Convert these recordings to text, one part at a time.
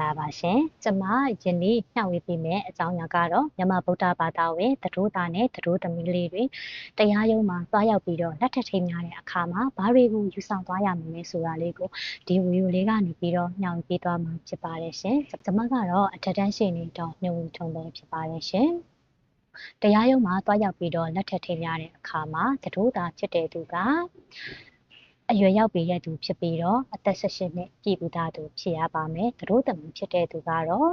လာပါရှင်ကျမယနေ့ညှဝေပေးမယ့်အကြောင်းအရာကတော့မြန်မာဗုဒ္ဓဘာသာဝင်သတို့သားနဲ့သတို့သမီးလေးတွေတရားရုံးမှာသွားရောက်ပြီးတော့လက်ထပ်ထိမ်းများတဲ့အခါမှာဘာတွေကိုယူဆောင်သွားရမလဲဆိုတာလေးကိုဒီဗီဒီယိုလေးကနေပြီးတော့ညှောင်ပေးသွားမှာဖြစ်ပါတယ်ရှင်ကျမကတော့အထက်တန်းရှိနေတော့ညွှန်ထုံပဲဖြစ်ပါတယ်ရှင်တရားရုံးမှာသွားရောက်ပြီးတော့လက်ထပ်ထိမ်းများတဲ့အခါမှာသတို့သားဖြစ်တဲ့သူက အရွယ်ရောက်ပြီးရသူဖြစ်ပြီးတော့အသက်18နှစ်ပြည့်ပြီးသားသူဖြစ်ရပါမယ်။သူတို့သမီးဖြစ်တဲ့သူကတော့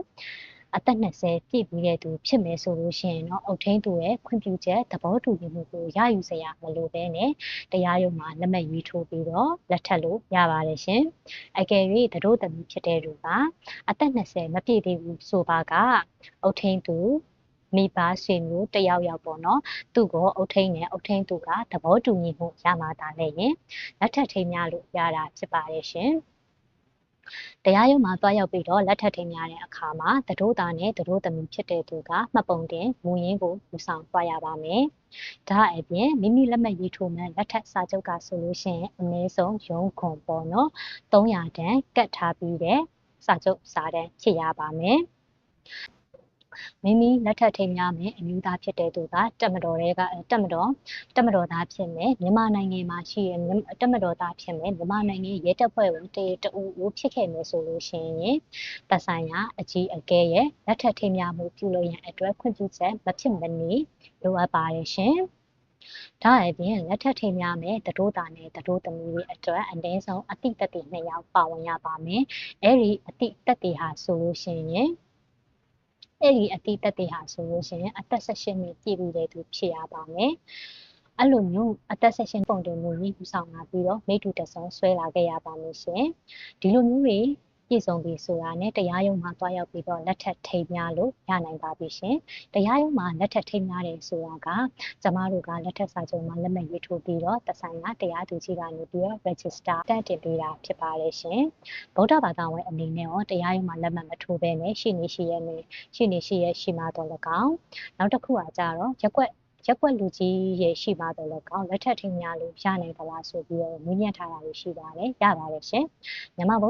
အသက်20ပြည့်ပြီးတဲ့သူဖြစ်မယ်ဆိုလို့ရှိရင်တော့အုတ်ထင်းသူရဲ့ခွင့်ပြုချက်သဘောတူညီမှုကိုရယူစရာမလိုဘဲနဲ့တရားရုံးမှာလက်မှတ်ရေးထိုးပြီးတော့လက်ထပ်လို့ရပါတယ်ရှင်။အကယ်၍သူတို့သမီးဖြစ်တဲ့သူကအသက်20မပြည့်သေးဘူးဆိုပါကအုတ်ထင်းသူ မိဘဆွေမျိုးတယောက်ယောက်ပေါ့နော်သူ့ကိုအုတ်ထိန်နဲ့အုတ်ထိန်သူကသဘောတူညီမှုရမှာဒါလည်းရင်လက်ထပ်ထိန်များလို့ရတာဖြစ်ပါတယ်ရှင်တရားရုံးမှာတွားရောက်ပြီးတော့လက်ထပ်ထိန်များတဲ့အခါမှာသတို့သားနဲ့သတို့သမီးဖြစ်တဲ့သူကမှတ်ပုံတင်မူရင်းကိုယူဆောင်တွားရပါမယ်။ဒါအပြင်မိမိလက်မှတ်ရေးထိုးမှလက်ထပ်စာချုပ်ကဆိုလို့ရှိရင်အနည်းဆုံးရုံးခွန်ပေါ့နော်300တန်ကတ်ထားပြီးတဲ့စာချုပ်စာတမ်းဖြစ်ရပါမယ်။ မိမိလက်ထပ်ထိန်များမယ်အမျိုးသားဖြစ်တဲ့သူကတက်မတော်တွေကတက်မတော်တက်မတော်သားဖြစ်မယ်မြန်မာနိုင်ငံမှာရှိရတက်မတော်သားဖြစ်မယ်မြန်မာနိုင်ငံရဲတပ်ဖွဲ့ဝင်တတူဦးဖြစ်ခဲ့မယ်ဆိုလို့ရှိရင်သက်ဆိုင်ရာအကြီးအကဲရဲ့လက်ထပ်ထိန်များမှုပြုလုပ်ရန်အတွက်ခွင့်ပြုချက်မဖြစ်မနေလိုအပ်ပါတယ်ရှင်ဒါအပြင်လက်ထပ်ထိမ်းများမယ်တတိုးတာနဲ့တတိုးသမီးတွေအတွက်အနည်းဆုံးအတိတ်တက်တည်နှစ်ယောက်ပါဝင်ရပါမယ်။အဲဒီအတိတ်တက်တည်ဟာဆိုလို့ရှိရင် အဲ့ဒီအတိတက်တွေဟာဆိုလို့ရှိရင်အသက်16နှစ်ပြည့်ပြီးတဲ့သူဖြစ်ရပါမယ်။အဲ့လိုမျိုးအသက်16ပုံတင်မျိုးကြီးပူဆောင်လာပြီးတော့မိတူတဆုံဆွဲလာခဲ့ရပါမယ်ရှင်။ဒီလိုမျိုးတွေ ပြည့်စုံပြီဆိုတာနဲ့တရားရုံးမှာတွားရောက်ပြီးတော့လက်ထက်ထိမ်းများလို့ရနိုင်ပါပြီရှင်။တရားရုံးမှာလက်ထက်ထိမ်းများတယ်ဆိုတာကကျမတို့ကလက်ထက်စာချုပ်မှာလက်မှတ်ရေးထိုးပြီးတော့တဆိုင်ကတရားသူကြီးကနေပြီးတော့ register တက်တင်ပေးတာဖြစ်ပါတယ်ရှင်။ဗုဒ္ဓဘာသာဝင်အနေနဲ့ရောတရားရုံးမှာလက်မှတ်မထိုးဘဲနဲ့ရှိနေရှိရဲနေရှိနေရှိရဲရှိမှတော့၎င်းနောက်တစ်ခုကကြတော့ရက်ွက်ရက်ွက်လူကြီးရဲ့ရှိပါတော့လည်းကောင်းလက်ထက်ထင်းများလို့ရနိုင်သလားဆိုပြီးတော့မြင်ညက်ထားတာလို့ရှိပါတယ်ရပါတယ်ရှင်မြန်မာဗုဒ္ဓ